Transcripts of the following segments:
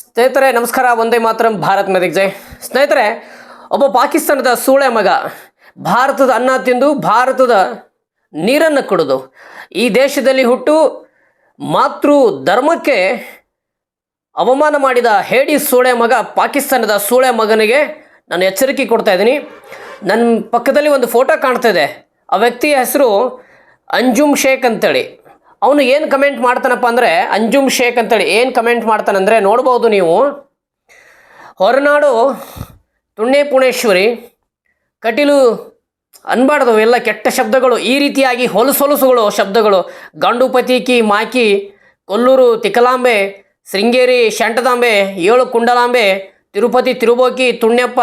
ಸ್ನೇಹಿತರೆ, ನಮಸ್ಕಾರ. ಒಂದೇ ಮಾತ್ರ ಭಾರತ್ ಮೆದಿಗ್ ಜೈ. ಸ್ನೇಹಿತರೆ, ಒಬ್ಬ ಪಾಕಿಸ್ತಾನದ ಸೂಳೆ ಮಗ ಭಾರತದ ಅನ್ನ ತಿಂದು ಭಾರತದ ನೀರನ್ನು ಕುಡಿದು ಈ ದೇಶದಲ್ಲಿ ಹುಟ್ಟು ಮಾತೃ ಧರ್ಮಕ್ಕೆ ಅವಮಾನ ಮಾಡಿದ ಹೇಡಿ ಸೂಳೆ ಮಗ, ಪಾಕಿಸ್ತಾನದ ಸೂಳೆ ಮಗನಿಗೆ ನಾನು ಎಚ್ಚರಿಕೆ ಕೊಡ್ತಾ ಇದ್ದೀನಿ. ನನ್ನ ಪಕ್ಕದಲ್ಲಿ ಒಂದು ಫೋಟೋ ಕಾಣ್ತಾ ಇದೆ. ಆ ವ್ಯಕ್ತಿಯ ಹೆಸರು ಅಂಜುಮ್ ಶೇಖ್ ಅಂತೇಳಿ. ಅವನು ಏನು ಕಮೆಂಟ್ ಮಾಡ್ತಾನಪ್ಪ ಅಂದರೆ, ಅಂಜುಮ್ ಶೇಖ್ ಅಂತೇಳಿ, ಏನು ಕಮೆಂಟ್ ಮಾಡ್ತಾನಂದರೆ ನೋಡ್ಬೋದು ನೀವು. ಹೊರನಾಡು ತುಣ್ಣೆ ಪುಣೇಶ್ವರಿ ಕಟೀಲು, ಅನ್ಬಾರ್ದು, ಎಲ್ಲ ಕೆಟ್ಟ ಶಬ್ದಗಳು, ಈ ರೀತಿಯಾಗಿ ಹೊಲಸೊಲಸುಗಳು ಶಬ್ದಗಳು. ಗಂಡುಪತಿ ಕಿ ಮಾಕಿ, ಕೊಲ್ಲೂರು, ತಿಕಲಾಂಬೆ, ಶೃಂಗೇರಿ, ಶಂಟದಾಂಬೆ, ಏಳು ಕುಂಡಲಾಂಬೆ, ತಿರುಪತಿ, ತಿರುಬೋಕಿ ತುಣ್ಯಪ್ಪ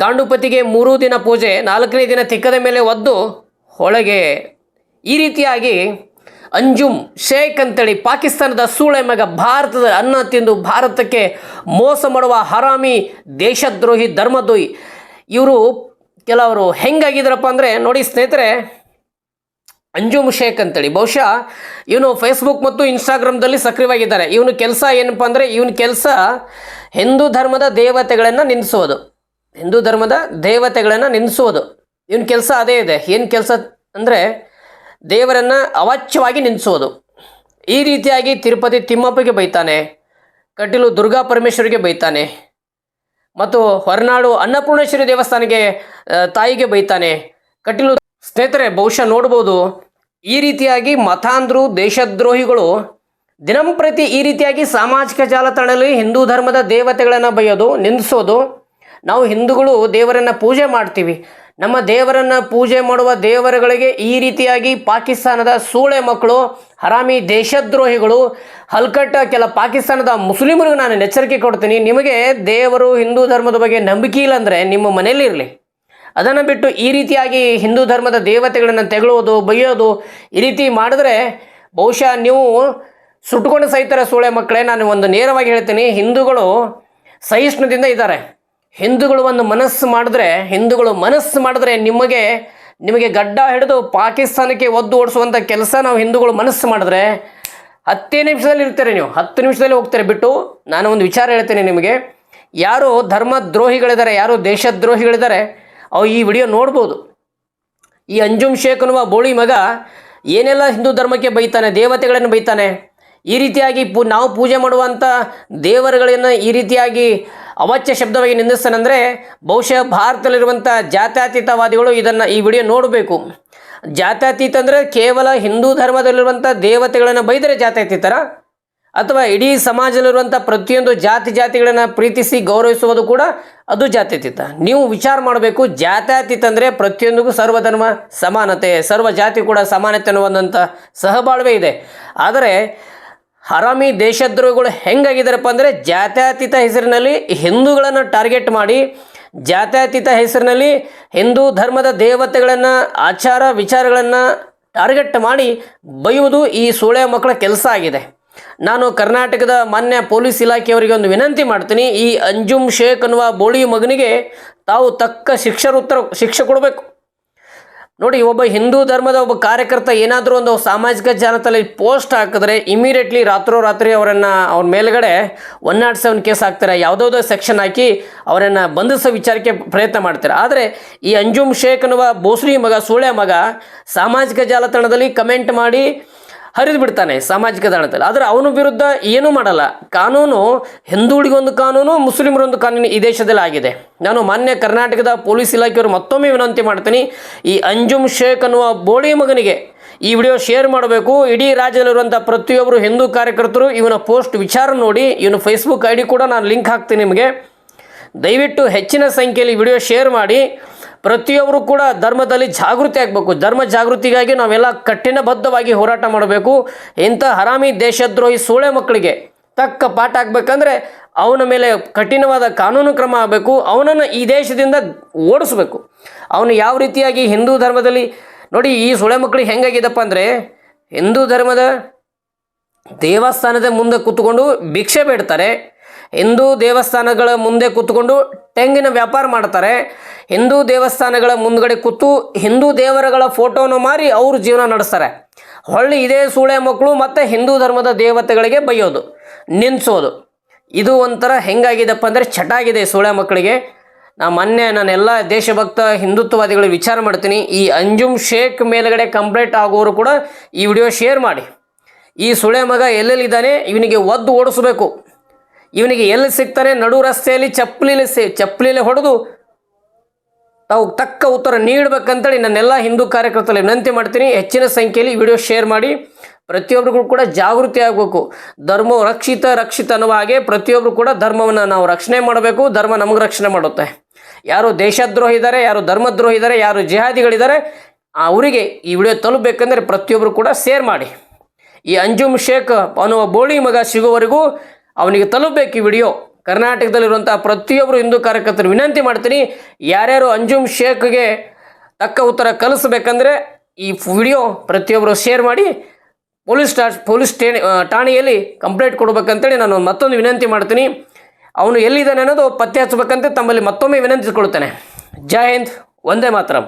ಗಾಂಡುಪತಿಗೆ ಮೂರು ದಿನ ಪೂಜೆ, ನಾಲ್ಕನೇ ದಿನ ತಿಕ್ಕದ ಮೇಲೆ ಒದ್ದು ಹೊಳೆಗೆ. ಈ ರೀತಿಯಾಗಿ ಅಂಜುಮ್, ಶೇಖ್ ಅಂತೇಳಿ ಪಾಕಿಸ್ತಾನದ ಸೂಳೆ ಮಗ ಭಾರತದ ಅನ್ನ ತಿಂದು ಭಾರತಕ್ಕೆ ಮೋಸ ಮಾಡುವ ಹರಾಮಿ ದೇಶದ್ರೋಹಿ ಧರ್ಮದ್ರೋಹಿ. ಇವರು ಕೆಲವರು ಹೆಂಗಾಗಿದ್ರಪ್ಪ ಅಂದರೆ, ನೋಡಿ ಸ್ನೇಹಿತರೆ, ಅಂಜುಮ್, ಶೇಖ್ ಅಂತೇಳಿ. ಬಹುಶಃ ಇವನು ಫೇಸ್ಬುಕ್ ಮತ್ತು ಇನ್ಸ್ಟಾಗ್ರಾಮ್ದಲ್ಲಿ ಸಕ್ರಿಯವಾಗಿದ್ದಾರೆ. ಇವನು ಕೆಲಸ ಏನಪ್ಪ ಅಂದರೆ, ಇವನ ಕೆಲಸ ಹಿಂದೂ ಧರ್ಮದ ದೇವತೆಗಳನ್ನು ನಿಲ್ಲಿಸೋದು ಹಿಂದೂ ಧರ್ಮದ ದೇವತೆಗಳನ್ನು ನಿಲ್ಲಿಸೋದು ಇವನ ಕೆಲಸ ಅದೇ ಇದೆ. ಏನು ಕೆಲಸ ಅಂದರೆ ದೇವರನ್ನು ಅವಾಚ್ಯವಾಗಿ ನಿಲ್ಲಿಸೋದು ಈ ರೀತಿಯಾಗಿ ತಿರುಪತಿ ತಿಮ್ಮಪ್ಪಗೆ ಬೈತಾನೆ, ಕಟೀಲು ದುರ್ಗಾ ಪರಮೇಶ್ವರಿಗೆ ಬೈತಾನೆ, ಮತ್ತು ಹೊರನಾಡು ಅನ್ನಪೂರ್ಣೇಶ್ವರಿ ದೇವಸ್ಥಾನಕ್ಕೆ ತಾಯಿಗೆ ಬೈತಾನೆ. ಕಟೀಲು ಸ್ನೇಹಿತರೆ, ಬಹುಶಃ ನೋಡ್ಬೋದು, ಈ ರೀತಿಯಾಗಿ ಮತಾಂಧ್ರು, ದೇಶದ್ರೋಹಿಗಳು ದಿನಂಪ್ರತಿ ಈ ರೀತಿಯಾಗಿ ಸಾಮಾಜಿಕ ಜಾಲತಾಣದಲ್ಲಿ ಹಿಂದೂ ಧರ್ಮದ ದೇವತೆಗಳನ್ನು ಬೈಯೋದು ನಿಂದಿಸೋದು. ನಾವು ಹಿಂದೂಗಳು ದೇವರನ್ನು ಪೂಜೆ ಮಾಡ್ತೀವಿ. ನಮ್ಮ ದೇವರನ್ನು ಪೂಜೆ ಮಾಡುವ ದೇವರುಗಳಿಗೆ ಈ ರೀತಿಯಾಗಿ ಪಾಕಿಸ್ತಾನದ ಸೂಳೆ ಮಕ್ಕಳು, ಹರಾಮಿ ದೇಶದ್ರೋಹಿಗಳು, ಹಲ್ಕಟ್ಟ ಕೆಲ ಪಾಕಿಸ್ತಾನದ ಮುಸ್ಲಿಮರಿಗೂ ನಾನು ಎಚ್ಚರಿಕೆ ಕೊಡ್ತೀನಿ. ನಿಮಗೆ ದೇವರು ಹಿಂದೂ ಧರ್ಮದ ಬಗ್ಗೆ ನಂಬಿಕೆ ಇಲ್ಲ ಅಂದರೆ ನಿಮ್ಮ ಮನೆಯಲ್ಲಿ ಇರಲಿ. ಅದನ್ನು ಬಿಟ್ಟು ಈ ರೀತಿಯಾಗಿ ಹಿಂದೂ ಧರ್ಮದ ದೇವತೆಗಳನ್ನು ತೆಗಳೋದು ಬೈಯೋದು ಈ ರೀತಿ ಮಾಡಿದ್ರೆ ಬಹುಶಃ ನೀವು ಸುಟ್ಕೊಂಡು ಸಹಿತರ ಸೂಳೆ ಮಕ್ಕಳೇ. ನಾನು ಒಂದು ನೇರವಾಗಿ ಹೇಳ್ತೀನಿ, ಹಿಂದೂಗಳು ಸಹಿಷ್ಣುದಿಂದ ಇದ್ದಾರೆ. ಹಿಂದೂಗಳು ಒಂದು ಮನಸ್ಸು ಮಾಡಿದ್ರೆ, ಹಿಂದೂಗಳು ಮನಸ್ಸು ಮಾಡಿದ್ರೆ ನಿಮಗೆ ನಿಮಗೆ ಗಡ್ಡ ಹಿಡಿದು ಪಾಕಿಸ್ತಾನಕ್ಕೆ ಒದ್ದು ಓಡಿಸುವಂಥ ಕೆಲಸ ನಾವು ಹಿಂದೂಗಳು ಮನಸ್ಸು ಮಾಡಿದ್ರೆ, ಹತ್ತೇ ನಿಮಿಷದಲ್ಲಿ ಇರ್ತೀರಿ ನೀವು. ಹತ್ತು ನಿಮಿಷದಲ್ಲಿ ಹೋಗ್ತೀರಿ. ಬಿಟ್ಟು ನಾನು ಒಂದು ವಿಚಾರ ಹೇಳ್ತೇನೆ ನಿಮಗೆ. ಯಾರು ಧರ್ಮ ದ್ರೋಹಿಗಳಿದ್ದಾರೆ, ಯಾರು ದೇಶದ್ರೋಹಿಗಳಿದ್ದಾರೆ ಅವು ಈ ವಿಡಿಯೋ ನೋಡ್ಬೋದು. ಈ ಅಂಜುಮ್ ಶೇಖ್ ಅನ್ನುವ ಬೋಳಿ ಮಗ ಏನೆಲ್ಲ ಹಿಂದೂ ಧರ್ಮಕ್ಕೆ ಬೈತಾನೆ, ದೇವತೆಗಳನ್ನು ಬೈತಾನೆ? ಈ ರೀತಿಯಾಗಿ ಪೂ ನಾವು ಪೂಜೆ ಮಾಡುವಂಥ ದೇವರುಗಳನ್ನು ಈ ರೀತಿಯಾಗಿ ಅವಾಚ್ಯ ಶಬ್ದವಾಗಿ ನಿಂದಿಸ್ತಾನಂದರೆ ಬಹುಶಃ ಭಾರತದಲ್ಲಿರುವಂಥ ಜಾತ್ಯತೀತವಾದಿಗಳು ಇದನ್ನು ಈ ವಿಡಿಯೋ ನೋಡಬೇಕು. ಜಾತ್ಯತೀತ ಅಂದರೆ ಕೇವಲ ಹಿಂದೂ ಧರ್ಮದಲ್ಲಿರುವಂಥ ದೇವತೆಗಳನ್ನು ಬೈದರೆ ಜಾತ್ಯತೀತರ? ಅಥವಾ ಇಡೀ ಸಮಾಜದಲ್ಲಿರುವಂಥ ಪ್ರತಿಯೊಂದು ಜಾತಿ ಜಾತಿಗಳನ್ನು ಪ್ರೀತಿಸಿ ಗೌರವಿಸುವುದು ಕೂಡ ಅದು ಜಾತ್ಯತೀತ. ನೀವು ವಿಚಾರ ಮಾಡಬೇಕು, ಜಾತ್ಯತೀತ ಅಂದರೆ ಪ್ರತಿಯೊಂದಿಗೂ ಸರ್ವಧರ್ಮ ಸಮಾನತೆ ಸರ್ವ ಜಾತಿ ಕೂಡ ಸಮಾನತೆ ಅನ್ನುವಂಥ ಸಹಬಾಳ್ವೆ ಇದೆ. ಆದರೆ ಹರಾಮಿ ದೇಶದ್ರೋಹಿಗಳು ಹೆಂಗಾಗಿದ್ದಾರಪ್ಪ ಅಂದರೆ ಜಾತ್ಯತೀತ ಹೆಸರಿನಲ್ಲಿ ಹಿಂದೂಗಳನ್ನು ಟಾರ್ಗೆಟ್ ಮಾಡಿ, ಜಾತ್ಯತೀತ ಹೆಸರಿನಲ್ಲಿ ಹಿಂದೂ ಧರ್ಮದ ದೇವತೆಗಳನ್ನು, ಆಚಾರ ವಿಚಾರಗಳನ್ನು ಟಾರ್ಗೆಟ್ ಮಾಡಿ ಬೈಯುವುದು ಈ ಸೂಳೆ ಮಕ್ಕಳ ಕೆಲಸ ಆಗಿದೆ. ನಾನು ಕರ್ನಾಟಕದ ಮಾನ್ಯ ಪೊಲೀಸ್ ಇಲಾಖೆಯವರಿಗೆ ಒಂದು ವಿನಂತಿ ಮಾಡ್ತೀನಿ, ಈ ಅಂಜುಮ್ ಶೇಖ್ ಅನ್ನುವ ಬೋಳಿ ಮಗನಿಗೆ ತಾವು ತಕ್ಕ ಶಿಕ್ಷರೋತ್ತರ ಶಿಕ್ಷೆ ಕೊಡಬೇಕು. ನೋಡಿ, ಒಬ್ಬ ಹಿಂದೂ ಧರ್ಮದ ಒಬ್ಬ ಕಾರ್ಯಕರ್ತ ಏನಾದರೂ ಒಂದು ಸಾಮಾಜಿಕ ಜಾಲತಾಣದಲ್ಲಿ ಪೋಸ್ಟ್ ಹಾಕಿದ್ರೆ ಇಮಿಡಿಯೇಟ್ಲಿ ರಾತ್ರೋರಾತ್ರಿ ಅವರನ್ನು ಅವ್ರ ಮೇಲ್ಗಡೆ ಒನ್ ನಾಟ್ ಸೆವೆನ್ ಕೇಸ್ ಹಾಕ್ತಾರೆ. ಯಾವುದೋ ಸೆಕ್ಷನ್ ಹಾಕಿ ಅವರನ್ನು ಬಂಧಿಸೋ ವಿಚಾರಕ್ಕೆ ಪ್ರಯತ್ನ ಮಾಡ್ತಾರೆ. ಆದರೆ ಈ ಅಂಜುಮ್ ಶೇಖ್ ಅನ್ನುವ ಮಗ, ಸೂಳೆ ಮಗ ಸಾಮಾಜಿಕ ಜಾಲತಾಣದಲ್ಲಿ ಕಮೆಂಟ್ ಮಾಡಿ ಹರಿದು ಬಿಡ್ತಾನೆ ಸಾಮಾಜಿಕ ದಾಣದಲ್ಲಿ ಆದರೆ ಅವನ ವಿರುದ್ಧ ಏನೂ ಮಾಡಲ್ಲ. ಕಾನೂನು, ಹಿಂದುಳಿಗೊಂದು ಕಾನೂನು, ಮುಸ್ಲಿಮರೊಂದು ಕಾನೂನು ಈ ದೇಶದಲ್ಲಿ ಆಗಿದೆ. ನಾನು ಮಾನ್ಯ ಕರ್ನಾಟಕದ ಪೊಲೀಸ್ ಇಲಾಖೆಯವರು ಮತ್ತೊಮ್ಮೆ ವಿನಂತಿ ಮಾಡ್ತೀನಿ, ಈ ಅಂಜುಮ್ ಶೇಖ್ ಅನ್ನುವ ಬೋಳಿ ಮಗನಿಗೆ ಈ ವಿಡಿಯೋ ಶೇರ್ ಮಾಡಬೇಕು. ಇಡೀ ರಾಜ್ಯದಲ್ಲಿರುವಂಥ ಪ್ರತಿಯೊಬ್ಬರು ಹಿಂದೂ ಕಾರ್ಯಕರ್ತರು ಇವನ ಪೋಸ್ಟ್ ವಿಚಾರ ನೋಡಿ, ಇವನ ಫೇಸ್ಬುಕ್ ಐ ಕೂಡ ನಾನು ಲಿಂಕ್ ಹಾಕ್ತೀನಿ ನಿಮಗೆ. ದಯವಿಟ್ಟು ಹೆಚ್ಚಿನ ಸಂಖ್ಯೆಯಲ್ಲಿ ವಿಡಿಯೋ ಶೇರ್ ಮಾಡಿ. ಪ್ರತಿಯೊಬ್ಬರು ಕೂಡ ಧರ್ಮದಲ್ಲಿ ಜಾಗೃತಿ ಆಗಬೇಕು. ಧರ್ಮ ಜಾಗೃತಿಗಾಗಿ ನಾವೆಲ್ಲ ಕಠಿಣಬದ್ಧವಾಗಿ ಹೋರಾಟ ಮಾಡಬೇಕು. ಇಂಥ ಹರಾಮಿ ದೇಶದ್ರೋಹಿ ಸೂಳೆ ಮಕ್ಕಳಿಗೆ ತಕ್ಕ ಪಾಠ ಆಗಬೇಕಂದ್ರೆ ಅವನ ಮೇಲೆ ಕಠಿಣವಾದ ಕಾನೂನು ಕ್ರಮ ಆಗಬೇಕು. ಅವನನ್ನು ಈ ದೇಶದಿಂದ ಓಡಿಸ್ಬೇಕು. ಅವನು ಯಾವ ರೀತಿಯಾಗಿ ಹಿಂದೂ ಧರ್ಮದಲ್ಲಿ, ನೋಡಿ ಈ ಸೂಳೆ ಮಕ್ಕಳಿಗೆ ಹೆಂಗಾಗಿದಪ್ಪ ಅಂದರೆ, ಹಿಂದೂ ಧರ್ಮದ ದೇವಸ್ಥಾನದ ಮುಂದೆ ಕೂತ್ಕೊಂಡು ಭಿಕ್ಷೆ ಬೇಡ್ತಾರೆ. ಹಿಂದೂ ದೇವಸ್ಥಾನಗಳ ಮುಂದೆ ಕೂತ್ಕೊಂಡು ತೆಂಗಿನ ವ್ಯಾಪಾರ ಮಾಡ್ತಾರೆ. ಹಿಂದೂ ದೇವಸ್ಥಾನಗಳ ಮುಂದ್ಗಡೆ ಕೂತು ಹಿಂದೂ ದೇವರುಗಳ ಫೋಟೋನ ಮಾರಿ ಅವರು ಜೀವನ ನಡೆಸ್ತಾರೆ. ಹೊಳ್ಳಿ ಇದೇ ಸೂಳೆ ಮಕ್ಕಳು ಮತ್ತು ಹಿಂದೂ ಧರ್ಮದ ದೇವತೆಗಳಿಗೆ ಬೈಯೋದು ನಿನ್ಸೋದು ಇದು ಒಂಥರ ಹೆಂಗಾಗಿದೆಪ್ಪ ಅಂದರೆ ಚಟಾಗಿದೆ ಸೂಳೆ ಮಕ್ಕಳಿಗೆ. ನಾ ಮೊನ್ನೆ ನಾನೆಲ್ಲ ದೇಶಭಕ್ತ ಹಿಂದುತ್ವವಾದಿಗಳು ವಿಚಾರ ಮಾಡ್ತೀನಿ. ಈ ಅಂಜುಮ್ ಶೇಖ್ ಮೇಲುಗಡೆ ಕಂಪ್ಲೇಂಟ್ ಆಗೋರು ಕೂಡ ಈ ವಿಡಿಯೋ ಶೇರ್ ಮಾಡಿ. ಈ ಸುಳೆ ಮಗ ಎಲ್ಲೆಲ್ಲಿದ್ದಾನೆ? ಇವನಿಗೆ ಒದ್ದು ಓಡಿಸ್ಬೇಕು. ಇವನಿಗೆ ಎಲ್ಲಿ ಸಿಗ್ತಾನೆ ನಡು ರಸ್ತೆಯಲ್ಲಿ ಚಪ್ಪಲಿಲೆ ಸೇ, ಚಪ್ಪಲಿಲೆ ಹೊಡೆದು ತಾವು ತಕ್ಕ ಉತ್ತರ ನೀಡಬೇಕಂತೇಳಿ ನನ್ನೆಲ್ಲ ಹಿಂದೂ ಕಾರ್ಯಕರ್ತರಲ್ಲಿ ವಿನಂತಿ ಮಾಡ್ತೀನಿ. ಹೆಚ್ಚಿನ ಸಂಖ್ಯೆಯಲ್ಲಿ ವಿಡಿಯೋ ಶೇರ್ ಮಾಡಿ. ಪ್ರತಿಯೊಬ್ಬರಿಗೂ ಕೂಡ ಜಾಗೃತಿ ಆಗಬೇಕು. ಧರ್ಮ ರಕ್ಷಿತ ರಕ್ಷಿತ ಅನ್ನುವ ಹಾಗೆ ಪ್ರತಿಯೊಬ್ಬರು ಕೂಡ ಧರ್ಮವನ್ನು ನಾವು ರಕ್ಷಣೆ ಮಾಡಬೇಕು. ಧರ್ಮ ನಮಗೆ ರಕ್ಷಣೆ ಮಾಡುತ್ತೆ. ಯಾರು ದೇಶದ್ರೋಹಿ ಇದ್ದಾರೆ ಯಾರು ಧರ್ಮದ್ರೋಹಿ ಇದ್ದಾರೆ ಯಾರು ಜಿಹಾದಿಗಳಿದ್ದಾರೆ ಅವರಿಗೆ ಈ ವಿಡಿಯೋ ತಲುಪಬೇಕಂದ್ರೆ ಪ್ರತಿಯೊಬ್ಬರು ಕೂಡ ಶೇರ್ ಮಾಡಿ. ಈ ಅಂಜುಮ್ ಶೇಖ್ ಅನ್ನುವ ಬೋಳಿ ಮಗ ಸಿಗುವವರೆಗೂ ಅವನಿಗೆ ತಲುಪಬೇಕು ಈ ವಿಡಿಯೋ. ಕರ್ನಾಟಕದಲ್ಲಿರುವಂಥ ಪ್ರತಿಯೊಬ್ಬರು ಹಿಂದೂ ಕಾರ್ಯಕರ್ತರು ವಿನಂತಿ ಮಾಡ್ತೀನಿ, ಯಾರ್ಯಾರು ಅಂಜುಮ್ ಶೇಖ್ಗೆ ತಕ್ಕ ಉತ್ತರ ಕಲಿಸ್ಬೇಕಂದ್ರೆ ಈ ವಿಡಿಯೋ ಪ್ರತಿಯೊಬ್ಬರು ಶೇರ್ ಮಾಡಿ, ಪೊಲೀಸ್ ಸ್ಟಾ, ಪೊಲೀಸ್ ಠೇಣಿ ಠಾಣೆಯಲ್ಲಿ ಕಂಪ್ಲೇಂಟ್ ಕೊಡ್ಬೇಕಂತೇಳಿ ನಾನು ಮತ್ತೊಂದು ವಿನಂತಿ ಮಾಡ್ತೀನಿ. ಅವನು ಎಲ್ಲಿದ್ದಾನೆ ಅನ್ನೋದು ಪತ್ತೆ ಹಚ್ಚಬೇಕಂತ, ತಮ್ಮಲ್ಲಿ ಮತ್ತೊಮ್ಮೆ ವಿನಂತಿಸ್ಕೊಳ್ತೇನೆ. ಜೈ ಹಿಂದ್ ಒಂದೇ ಮಾತರಂ.